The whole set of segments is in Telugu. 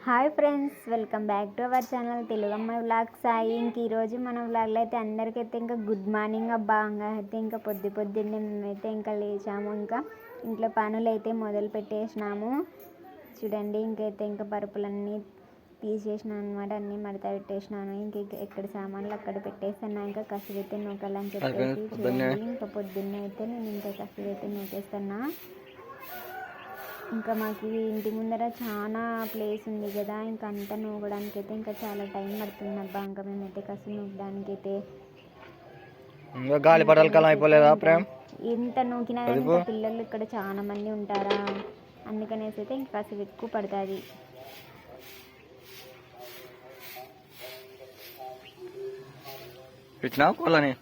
Hi friends welcome back to our channel Telugamma vlog Sai ఇంక ఈరోజు మన వ్లాగ్లో అయితే అందరికైతే ఇంకా గుడ్ మార్నింగ్ అబ్బా. ఇంకా అయితే ఇంకా పొద్దు పొద్దున్నే మేమైతే ఇంకా లేచాము. ఇంకా ఇంట్లో పనులు అయితే మొదలు పెట్టేసినాము. చూడండి ఇంకైతే ఇంకా పరుపులన్నీ తీసేసినాను అనమాట అన్నీ మడత పెట్టేసినాను. ఇంక ఇక- ఎక్కడ సామాన్లు అక్కడ పెట్టేస్తాను. ఇంకా కసువైతే నూకాలని చెప్పేసి చూడండి ఇంకా పొద్దున్నే అయితే నేను ఇంకా కసువైతే నూకేస్తున్నా. ఇంకా మాకు ఇంటి ముందర చాలా ప్లేస్ ఉంది కదా. ఇంకా అంతా నూగడానికి అయితే ఇంకా చాలా టైం పడుతుంది అబ్బా. ఇంకా మేమైతే కసు నూకడానికి అయితే ఇంకా గాలి పటాల కాలం అయిపోలేదా ప్రేమ్? ఎంత నూకినా కానీ ఇంకా పిల్లలు ఇక్కడ చాలా మంది ఉంటారా? అందుకనేసి అయితే ఇంకా కసు ఎక్కువ పడుతుంది. ఇచ్చినా కోళ్ళని?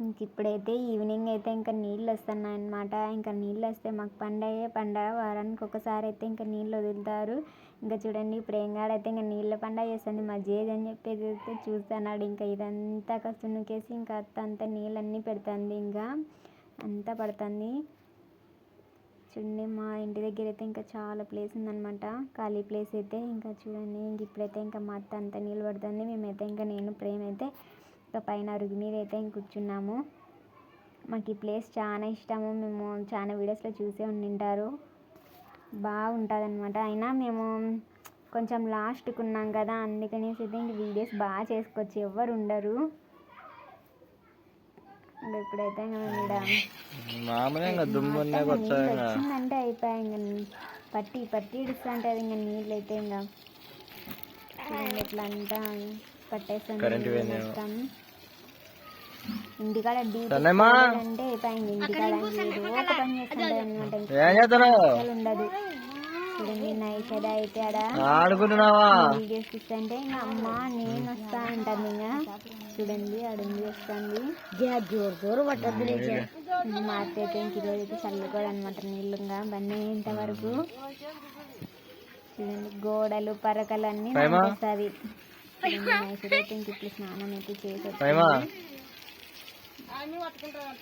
ఇంక ఇప్పుడైతే ఈవినింగ్ అయితే ఇంకా నీళ్ళు వస్తున్నాయి అనమాట ఇంకా నీళ్ళు వస్తే మాకు పండగ పండగ. వారానికి ఒకసారి అయితే ఇంకా నీళ్ళు వదులుతారు. ఇంకా చూడండి ఇప్పుడు ఏం కాడైతే ఇంకా నీళ్ళ పండగ చేస్తుంది. మా జేజ్ అని చెప్పేసి అయితే చూస్తున్నాడు. ఇంకా ఇదంతా కసు నుకేసి ఇంకా అత్త అంతా నీళ్ళన్నీ పెడుతుంది. ఇంకా అంతా పడుతుంది. చూడండి మా ఇంటి దగ్గర అయితే ఇంకా చాలా ప్లేస్ ఉందన్నమాట. ఖాళీ ప్లేస్ అయితే ఇంకా చూడండి. ఇంక ఇప్పుడైతే ఇంకా మా అత్త అంతా నీళ్ళు పడుతుంది. మేమైతే ఇంకా నేను ప్రేమ అయితే ఇంకా పైన అరుగు మీద అయితే ఇంక కూర్చున్నాము. మాకు ఈ ప్లేస్ చాలా ఇష్టము. మేము చాలా వీడియోస్లో చూసే ఉండింటారు. బాగుంటుంది అనమాట అయినా మేము కొంచెం లాస్ట్కి ఉన్నాం కదా అందుకనేసి అయితే ఇంక వీడియోస్ బాగా చేసుకోవచ్చు. ఎవరు ఉండరు. ఇప్పుడైతే వచ్చిందంటే అయిపోయాయి ఇంకా పట్టి పట్టి ఇడుస్తుంటుంది ఇంకా నీళ్ళు అయితే ఇంకా ఇట్లా అంతా ఇంటికాడ అంటే అయిపోయింది ఇంటికాడ ఒక పని ఉండదు. చూడండి నైషద అయితే ఆడ ఆడుకుంటున్నావా? వీడియోస్ ఇస్తుంటే ఇంకా అమ్మ నేను వస్తా ఇంకా. చూడండి అడుగు వస్తుంది. జోరు జోరు పట్టద్దు మా అత్త అయితే ఇంక ఈరోజు అయితే చల్లుకోడు అనమాట నీళ్ళు ఇంకా. బండి ఇంతవరకు. చూడండి గోడలు పరకలు అన్ని? వస్తుంది నైషద అయితే ఇంక ఇప్పుడు స్నానం అయితే చేసి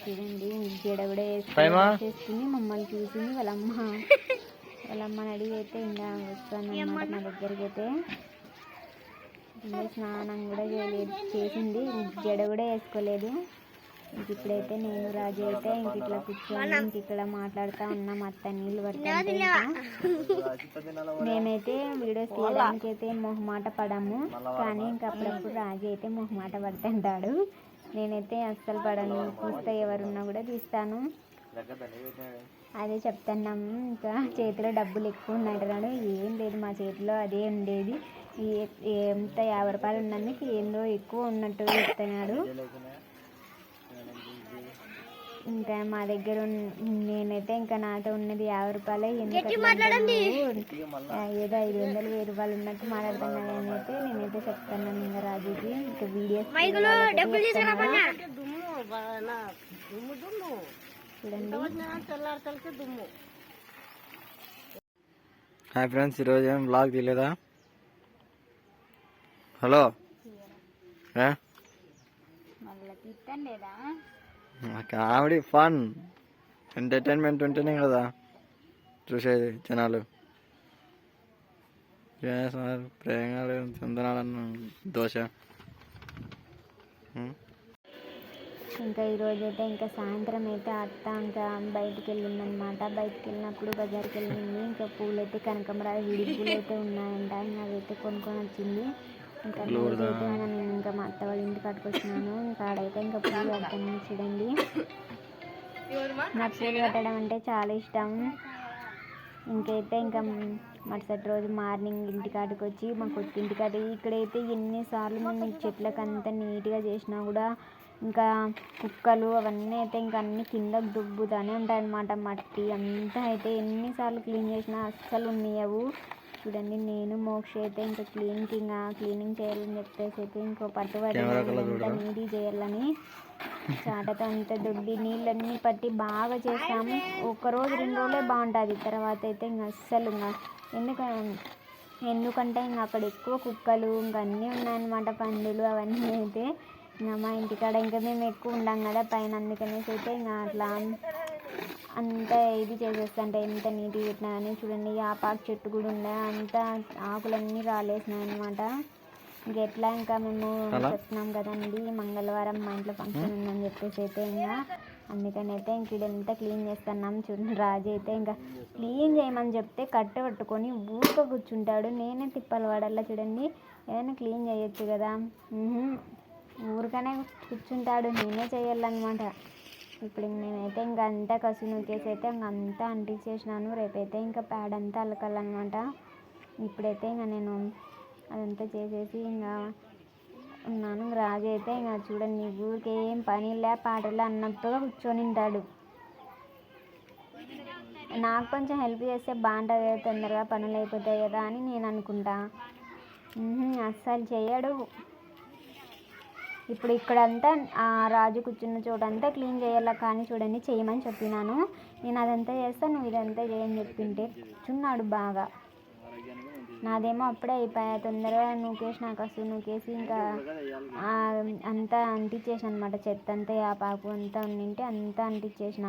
చూడండి జడ కూడా ప్రేమ? చేసుకుని మమ్మల్ని చూసింది వాళ్ళ అమ్మ వాళ్ళ అమ్మని అడిగి అయితే ఇంకా వస్తాను అనమాట నా దగ్గరికి అయితే ఇంకా స్నానం కూడా చేయలేదు చేసింది జడ కూడా వేసుకోలేదు. ఇంక ఇప్పుడైతే నేను రాజు అయితే ఇంక ఇట్లా కూర్చొని ఇంక ఇక్కడ మాట్లాడుతూ ఉన్నాం అత్త నీళ్ళు పడుతుంటే ఇంకా మేమైతే వీడియోస్ తీయడానికి అయితే మొహమాట పడము కానీ ఇంకా అప్పుడప్పుడు రాజు అయితే మొహమాట పడుతుంటాడు. నేనైతే అస్సలు పడను తీస్తే ఎవరున్నా కూడా తీస్తాను అదే చెప్తున్నాము ఇంకా చేతిలో డబ్బులు ఎక్కువ ఉన్నాడు ఏం లేదు మా చేతిలో అదే ఉండేది. ఎంత యాభై రూపాయలు ఉన్నందుకు ఏందో ఎక్కువ ఉన్నట్టు చెప్తున్నాడు. ఇంకా మా దగ్గర నేనైతే ఇంకా నాతో ఉన్నది యాభై రూపాయలే. ఏదో ఐదు వందలు వెయ్యి రూపాయలు ఉన్నట్టు మాట్లాడుతున్నాను అని అయితే నేనైతే చెప్తున్నాను ఇంకా రాజుకి. ఇంకా వీడియోస్ హాయ్ ఫ్రెండ్స్ ఈరోజు ఏం బ్లాగ్ తీయలేదా? హలో? మళ్ళీ తీస్తాను లేదా? Comedy fun. ఎంటర్టైన్మెంట్ ఉంటేనే కదా చూసేది జనాలు. చేస్తున్నారు ప్రేమలు చందనాలన్న దోశ. ఇంకా ఈరోజు అయితే ఇంకా సాయంత్రం అయితే అత్త ఇంకా బయటికి వెళ్ళిందనమాట బయటికి వెళ్ళినప్పుడు బజార్కి వెళ్ళింది. ఇంకా పూలు అయితే కనకంబరాలు విడి పూలు అయితే ఉన్నాయంట. ఇంకా అవి అయితే కొనుక్కొని వచ్చింది. ఇంకా నేను ఇంకా మా అత్త వాళ్ళ ఇంటికి కట్టుకొచ్చినాను ఇంకా ఆడైతే ఇంకా పూలు కడతాను చూడండి. నాకు పూలు కట్టడం అంటే చాలా ఇష్టం. ఇంకైతే ఇంకా మరుసటి రోజు మార్నింగ్ ఇంటికాడికి వచ్చి మా కొత్త ఇంటికాడ ఇక్కడైతే ఎన్నిసార్లు మేము చెట్లకు అంతా నీట్గా చేసినా కూడా ఇంకా కుక్కలు అవన్నీ అయితే ఇంకా అన్ని కింద దుబ్బుతానే ఉంటాయన్నమాట. మట్టి అంతా అయితే ఎన్నిసార్లు క్లీన్ చేసినా అస్సలు ఉన్నయవు. చూడండి నేను మోక్ష అయితే ఇంకా క్లీనింగ్ క్లీనింగ్ చేయాలని చెప్పేసి అయితే ఇంకో పట్టు చూడరా? నీట్గా చేయాలని. చాటతో అంత దొడ్డి నీళ్ళన్నీ పట్టి బాగా చేస్తాము. ఒక రోజు రెండు రోజులే బాగుంటుంది. తర్వాత అయితే ఇంకా అస్సలు ఇంకా ఎందుక ఎందుకంటే ఇంకా అక్కడ ఎక్కువ కుక్కలు ఇంకా అన్నీ ఉన్నాయన్నమాట పందులు అవన్నీ అయితే. ఇంకా మా ఇంటికాడ ఇంకా మేము ఎక్కువ ఉండం కదా పైన. అందుకనేసి అయితే ఇంకా అట్లా అంత ఇది చేసేస్తుంటే ఎంత నీట్గా పెట్టినా కానీ చూడండి ఆపాకు చెట్టు కూడా ఉండే అంతా ఆకులన్నీ రాలేసినాయి అనమాట ఇంక ఎట్లా ఇంకా మేము? చెప్తున్నాం కదండి మంగళవారం మా ఇంట్లో ఫంక్షన్ ఉందని చెప్పేసి అయితే ఇంకా అందుకని అయితే ఇంక ఇదంతా క్లీన్ చేస్తున్నాం చూడండి రాజు అయితే ఇంకా క్లీన్ చేయమని చెప్తే కట్టె పట్టుకొని ఊరికే కూర్చుంటాడు నేనే తిప్పలు పడాలా చూడండి ఏదైనా క్లీన్ చేయొచ్చు కదా. ఊరికనే కూర్చుంటాడు నేనే చేయాలన్నమాట ఇప్పుడు నేనైతే ఇంకా అంతా కసు నూకేసి అయితే ఇంక అంతా అంటించేసినాను. రేపైతే ఇంకా ప్యాడ్ అంతా అలకాలన్నమాట. ఇప్పుడైతే ఇంకా నేను అదంతా చేసేసి ఇంకా ఉన్నాను. రాజు అయితే ఇంకా చూడండి ఊరికి ఏం పని లే పాటలే అన్నట్టుగా కూర్చొని ఉంటాడు. నాకు కొంచెం హెల్ప్ చేస్తే బాగుంటుంది తొందరగా పనులు అయిపోతాయి కదా అని నేను అనుకుంటా. అస్సలు చేయడు. ఇప్పుడు ఇక్కడంతా ఆ రాజు కూర్చున్న చోటంతా క్లీన్ చేయాల కానీ చూడండి చేయమని చెప్పినాను. నేను అదంతా చేస్తా నువ్వు ఇదంతా చేయని చెప్పింటే కూర్చున్నాడు బాగా. నాదేమో అప్పుడే అయిపోయా తొందరగా నూకేసి నాకు అసలు నూకేసి ఇంకా అంతా అంటించేసిన అనమాట చెత్త అంతా ఆ పాకు అంతా ఉండింటే అంతా అంటించేసిన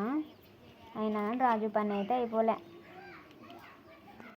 అయినా రాజు పని అయితే అయిపోలే.